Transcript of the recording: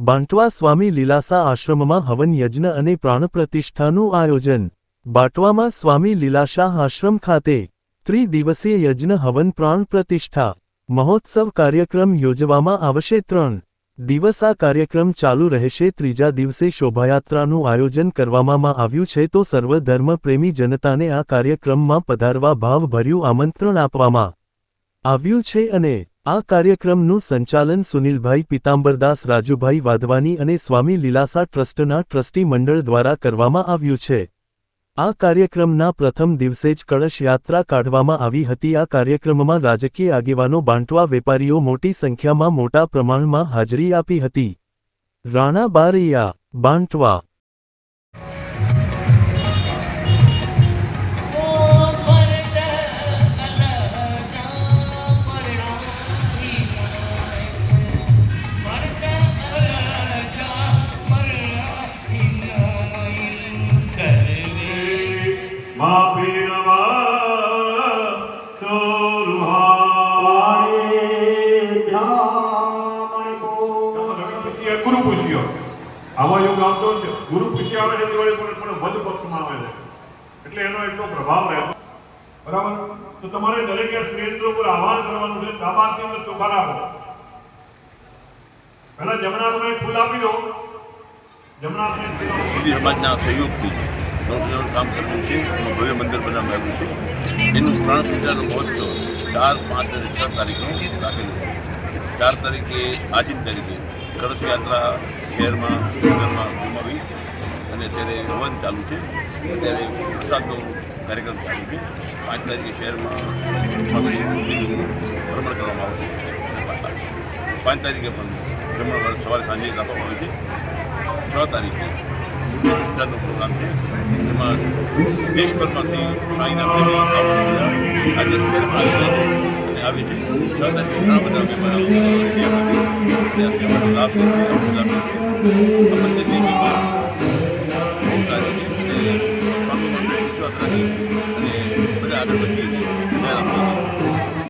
બાંટવા સ્વામી લીલાસા આશ્રમમાં હવન યજ્ઞ અને પ્રાણપ્રતિષ્ઠાનું આયોજન. બાંટવામાં સ્વામી લીલાશાહ આશ્રમ ખાતે ત્રિદિવસીય યજ્ઞ હવન પ્રાણ પ્રતિષ્ઠા મહોત્સવ કાર્યક્રમ યોજવામાં આવશે ત્રણ. દિવસ આ કાર્યક્રમ ચાલુ રહેશે, ત્રીજા દિવસે શોભાયાત્રાનું આયોજન કરવામાં આવ્યું છે, તો સર્વધર્મ પ્રેમી જનતાને આ કાર્યક્રમમાં પધારવા ભાવભર્યું આમંત્રણ આપવામાં આવ્યું છે અને આ કાર્યક્રમનું સંચાલન સુનિલભાઈ પિતાંબરદાસ, રાજુભાઈ વાધવાની અને સ્વામી લીલાસા ટ્રસ્ટના ટ્રસ્ટી મંડળ દ્વારા કરવામાં આવ્યું છે. આ કાર્યક્રમના પ્રથમ દિવસે જ કળશ યાત્રા કાઢવામાં આવી હતી. આ કાર્યક્રમમાં રાજકીય આગેવાનો બાંટવા વેપારીઓ મોટી સંખ્યામાં મોટા પ્રમાણમાં હાજરી આપી હતી. રાણા બારૈયા બાંટવા ગુરુ પુષ્ય આવા યોગ આવતો છે દિવાળી પર પણ વધ પક્ષમાં આવે છે એટલે એનો એટલો પ્રભાવ રહેતો બરાબર તો તમારે દરેકે શ્રેષ્ઠ ઉપર આહવાન કરવાનું છે ડાબા હાથની અંદર ચોખા રાખો પહેલા જમણા ફૂલ આપી દો જમણા. સિંધી નવજણ કામ કરવું છે. એનું ભવ્ય મંદિર બનાવવામાં આવ્યું છે. એનું પ્રાણ પૂજાનો મહોત્સવ ચાર, પાંચ અને છ તારીખનું રાખેલું છે. ચાર તારીખે આજીમ તારીખે કળશ યાત્રા શહેરમાં, નગરમાં ગુમાવી અને અત્યારે હવન ચાલુ છે. અત્યારે પ્રસાદનો કાર્યક્રમ ચાલુ છે. પાંચ તારીખે શહેરમાં સ્વામી ભ્રમણ કરવામાં આવશે. પાંચ તારીખે પણ ભ્રમણ સવારે સાંજે રાખવામાં આવે છે. છ તારીખે પ્રતિષ્ઠાનો પ્રોગ્રામ છે એમાં દેશભરમાંથી સાંઈના બધા. આજે અત્યારમાં અને આવી છે. છ તારીખે ઘણા બધા મહેમાન લાભ લેશે આપણે લાભ લેશે બહુ સારી છે. અને સ્વામી વિશ્વાસ રાખી અને બધા આગળ વધીએ